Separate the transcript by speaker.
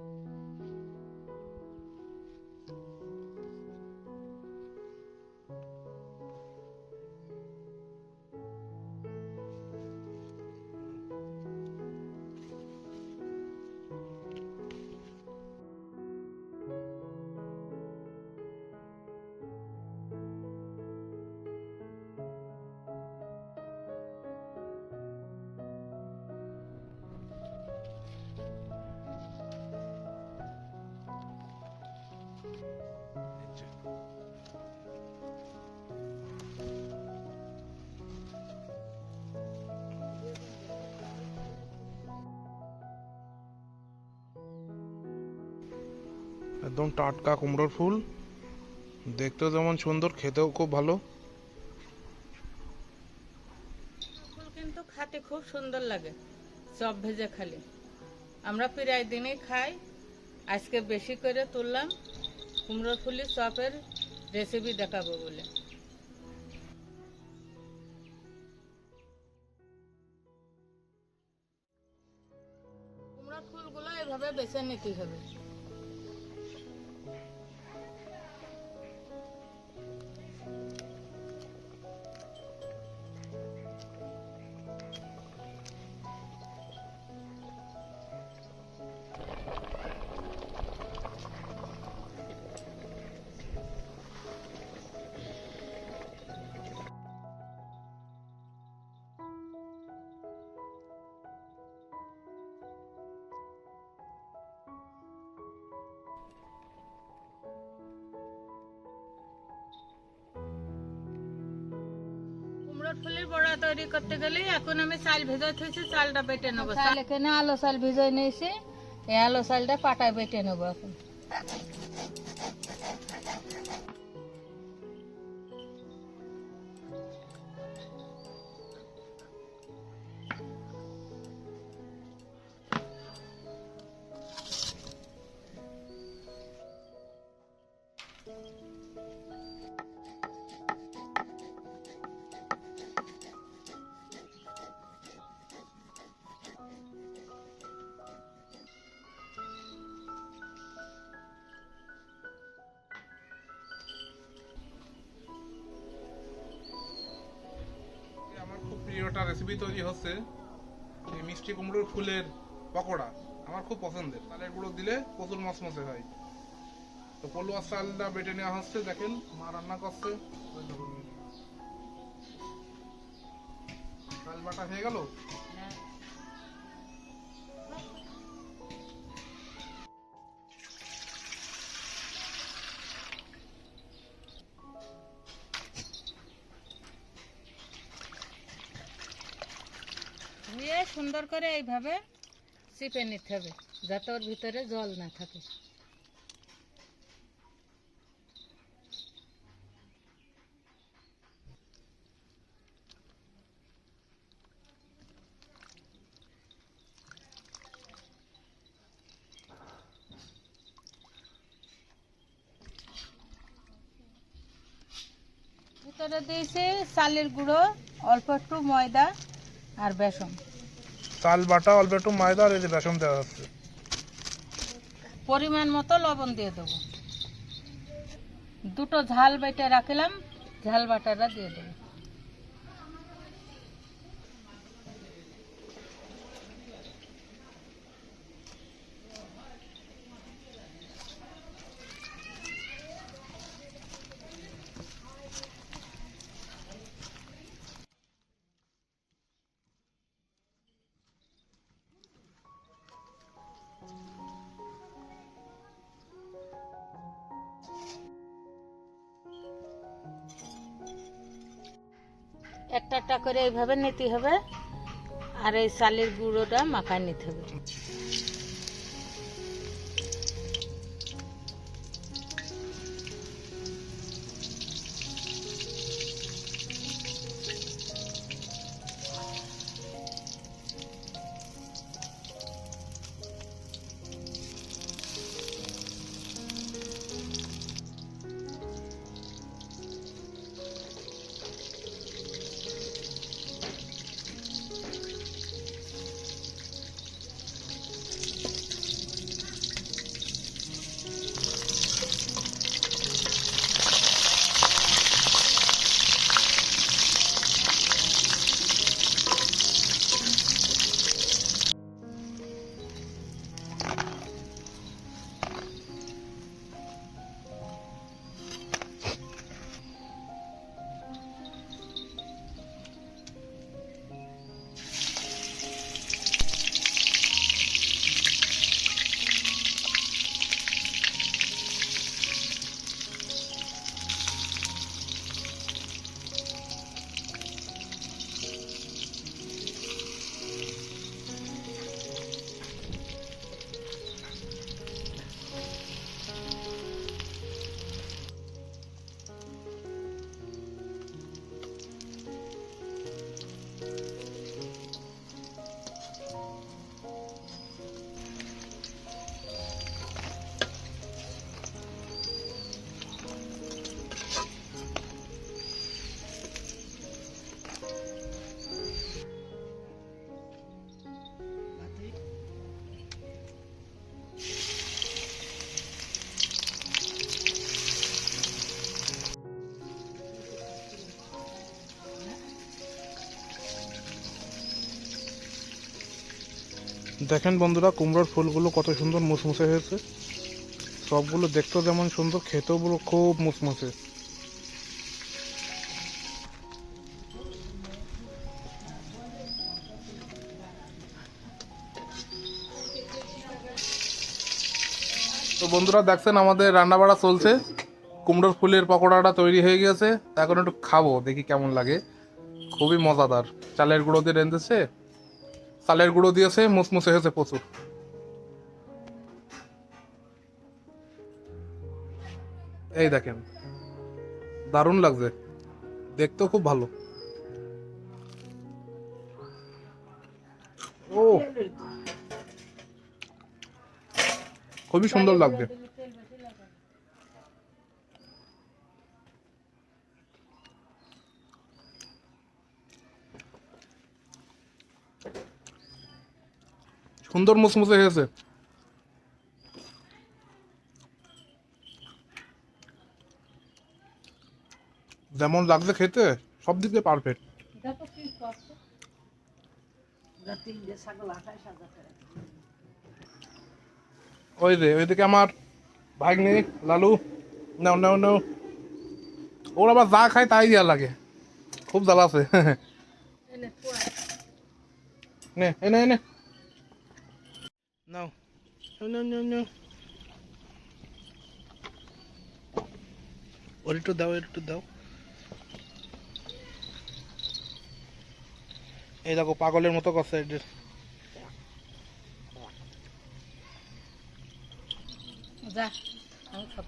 Speaker 1: thank you একদম টাটকা কুমড়োর ফুল। দেখতেও যেমন সুন্দর, খেতেও খুব ভালো।
Speaker 2: কিন্তু খেতে খুব সুন্দর লাগে চপ ভেজে খালি। আমরা প্রায় দিনই খাই, আজকে বেশি করে তুললাম কুমড়ো ফুলি চপের রেসিপি দেখাবো বলে। কুমড়ো ফুলগুলো এভাবে বেছে নিতে হবে। বড়া তৈরি করতে গেলে এখন আমি চাল ভেজে থুইছি, চালটা বেটে নেব। চাল এখানে আলো চাল ভিজে নিয়েছি, এই আলো চালটা পাটায় বেটে নেব এখন।
Speaker 1: একটা রেসিপি তৈরি হচ্ছে এই মিষ্টি কুমড়োর ফুলের পকোড়া আমার খুব পছন্দের। চালের গুঁড়ো দিলে প্রচুর মসমসে হয়। তো পলুয়া চালটা বেটে নেওয়া হচ্ছে, দেখেন মা রান্না করছে। চাল বাটা হয়ে গেল?
Speaker 2: সুন্দর করে এইভাবে চিপে নিতে হবে, যাতে ওর ভিতরে জল না থাকে। ভিতরে দিয়েছি চালের গুঁড়ো, অল্প একটু ময়দা আর বেসন।
Speaker 1: চাল বাটা অল্প একটু ময়দা আর এই যে বেসন দেওয়া হচ্ছে।
Speaker 2: পরিমাণ মতো লবণ দিয়ে দেবো। দুটো ঝাল বেটে রাখলাম, ঝাল বাটাটা দিয়ে দেবো। একটা একটা করে এইভাবে নিতে হবে। আর এই চালের গুঁড়োটা মাখায় নিতে হবে।
Speaker 1: দেখেন বন্ধুরা, কুমড়োর ফুলগুলো কত সুন্দর মুসমুসে হয়েছে। সবগুলো দেখতেও যেমন সুন্দর, খেতেও খুব মুসমুসে। তো বন্ধুরা, দেখছেন আমাদের রান্না বাড়া চলছে। কুমড়োর ফুলের পকোড়াটা তৈরি হয়ে গেছে এখন একটু খাব, দেখি কেমন লাগে। খুবই মজাদার। চালের গুঁড়ো দিয়ে রেঁধেছে। চালের গুঁড়ো দিয়েছে মুসমুসে হয়েছে প্রচুর এই দেখেন দারুণ লাগছে। দেখতেও খুব ভালো। ও খুবই সুন্দর লাগছে। সুন্দর মুসমুসে হয়েছে। যেমন লাগছে খেতে সব দিক দিয়ে পারফেক্ট ওই যে ওইদিকে আমার ভাগ্নে লালু নাও নাও নাও। ওর আবার যা খায় তাই দেওয়া লাগে। খুব জ্বালা আছে। নে এনে এনে। নাও নাও নাও নাও ওর একটু দাও একটু দাও এই দেখো পাগলের মতো করছে এদের
Speaker 2: যা আমি খাব